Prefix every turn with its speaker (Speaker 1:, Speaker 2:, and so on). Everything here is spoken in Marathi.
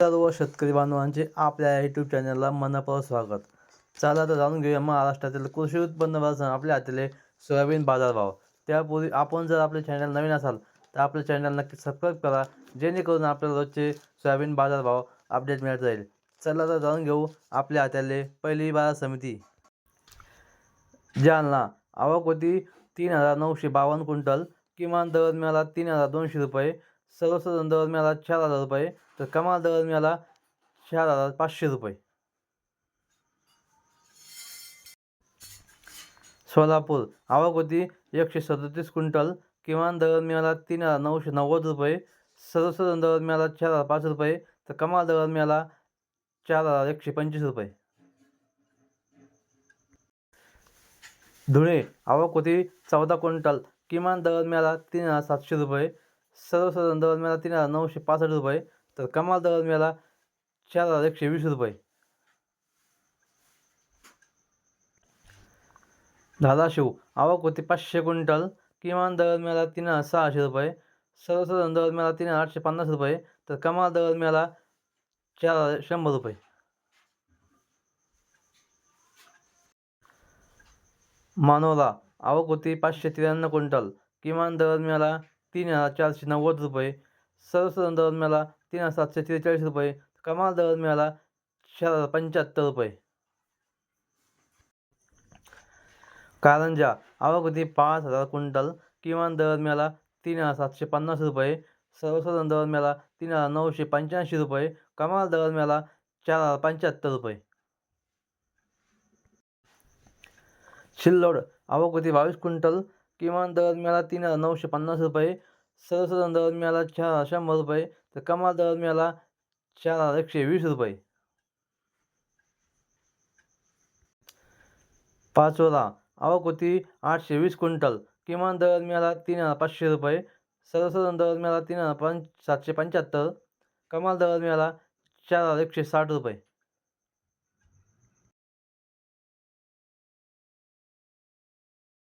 Speaker 1: सर्व शेतकरी बांधवांचे आपल्या यूट्यूब चॅनलला मनापासून स्वागत. चला तर जाणून घेऊया महाराष्ट्रातील कृषी उत्पन्न बाजार आपल्या हाताले सोयाबीन बाजारभाव. त्यापूर्वी आपण जर आपले चॅनल नवीन असाल तर आपल्या चॅनल नक्की सबस्क्राईब करा जेणेकरून आपल्याला रोजचे सोयाबीन बाजारभाव अपडेट मिळत जाईल. चला तर जाणून घेऊ आपल्या हाताले पहिली बाजार समिती. जालना आवक होती तीन हजार नऊशे बावन्न क्विंटल किमान दर मिळाला तीन हजार दोनशे रुपये सर्वसाधारण दर मिळाला चार हजार रुपये तर कमाल दर मिळाला चार हजार पाचशे रुपये. सोलापूर आवक होती एकशे सदतीस क्विंटल किमान दर मिळाला तीन हजार नऊशे नव्वद रुपये सर्वसाधारण दर मिळाला चार हजार पाच रुपये तर कमाल दर मिळाला चार हजार एकशे पंचवीस रुपये. धुळे आवक होती चौदा क्विंटल किमान दर मिळाला तीन हजार सातशे रुपये सर्वसाधारण दर मिळाला तीन हजार नऊशे पासष्ट रुपये तर कमाल दर मिळाला चार हजार एकशे वीस रुपये. धाराशिव आवक होती पाचशे क्विंटल किमान दर मिळाला तीन हजार सहाशे रुपये सर्वसाधारण दर मिळाला तीन हजार आठशे पन्नास रुपये तर कमाल दर मिळाला चार हजार शंभर रुपये. मानोरा आवक होती पाचशे त्र्याण्णव क्विंटल किमान दर मिळाला तीन हजार चारशे नव्वद रुपये. सर्वसाधारण दर मिळाला तीन हजार सातशे त्रेचाळीस रुपये. कमाल दर मिळाला चार हजार पंच्याहत्तर रुपये. कारंजा अवघती पाच हजार क्विंटल किमान दर मिळाला तीन हजार सातशे पन्नास रुपये. सर्वसाधारण दर मिळाला तीन हजार नऊशे पंच्याऐंशी रुपये. कमाल दर मिळाला चार हजार पंच्याहत्तर रुपये. शिल्लोड अवघती बावीस क्विंटल किमान दर मिळाला तीन हजार नऊशे पन्नास रुपये सर्वसाधारण दर मिळाला चार हजार शंभर रुपये तर कमाल दर मिळाला चार हजार एकशे वीस रुपये. पाचोरा आवक होती आठशे वीस क्विंटल किमान दर मिळाला तीन हजार पाचशे रुपये सर्वसाधारण दर मिळाला तीन हजार पंच सातशे पंच्याहत्तर कमाल दर मिळाला चार हजार एकशे साठ रुपये.